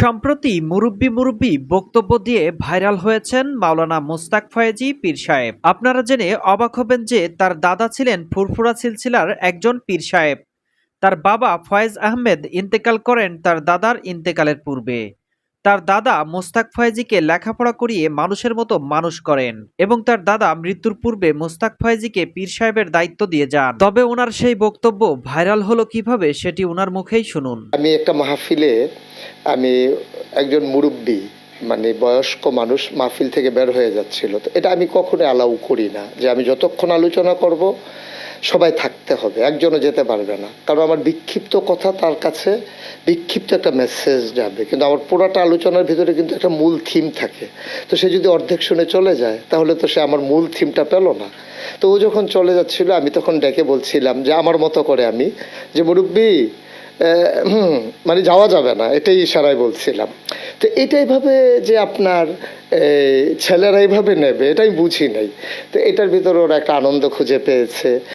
সম্প্রতি মুরুব্বী, মুরব্বি বক্তব্য দিয়ে ভাইরাল হয়েছেন মাওলানা মোস্তাক ফয়েজি পীর সাহেব। আপনারা জেনে অবাক হবেন যে তার দাদা ছিলেন ফুরফুরা সিলসিলার একজন পীর সাহেব। তার বাবা ফয়েজ আহমেদ ইন্তেকাল করেন তার দাদার ইন্তেকালের পূর্বে। তার দাদা মোস্তাক ফয়েজিকে লেখাপড়া করিয়ে মানুষের মতো মানুষ করেন এবং তার দাদা মৃত্যুর পূর্বে মোস্তাক ফয়েজিকে পীর সাহেবের দায়িত্ব দিয়ে যান। তবে ওনার সেই বক্তব্য ভাইরাল হলো কীভাবে সেটি ওনার মুখেই শুনুন। আমি একটা মাহফিলে আমি একজন মুরব্বী মানে বয়স্ক মানুষ মাহফিল থেকে বের হয়ে যাচ্ছিল। তো এটা আমি কখনো অ্যালাউ করি না যে আমি যতক্ষণ আলোচনা করব সবাই থাকতে হবে, একজনও যেতে পারবে না। কারণ আমার বিক্ষিপ্ত কথা তার কাছে বিক্ষিপ্ত একটা মেসেজ যাবে। কিন্তু আমার পুরোটা আলোচনার ভিতরে কিন্তু একটা মূল থিম থাকে। তো সে যদি অর্ধেক শুনে চলে যায়, তাহলে তো সে আমার মূল থিমটা পেল না। তো ও যখন চলে যাচ্ছিল, আমি তখন ডেকে বলছিলাম যে, আমার মতো করে আমি, যে মুরব্বী হুম মানে যাওয়া যাবে না। এটাই ইশারায় বলছিলাম। তো এটাই ভাবে যে আপনার ছেলেরা এইভাবে নেবে এটাই বুঝি নাই। তো এটার ভিতরে ওরা একটা আনন্দ খুঁজে পেয়েছে।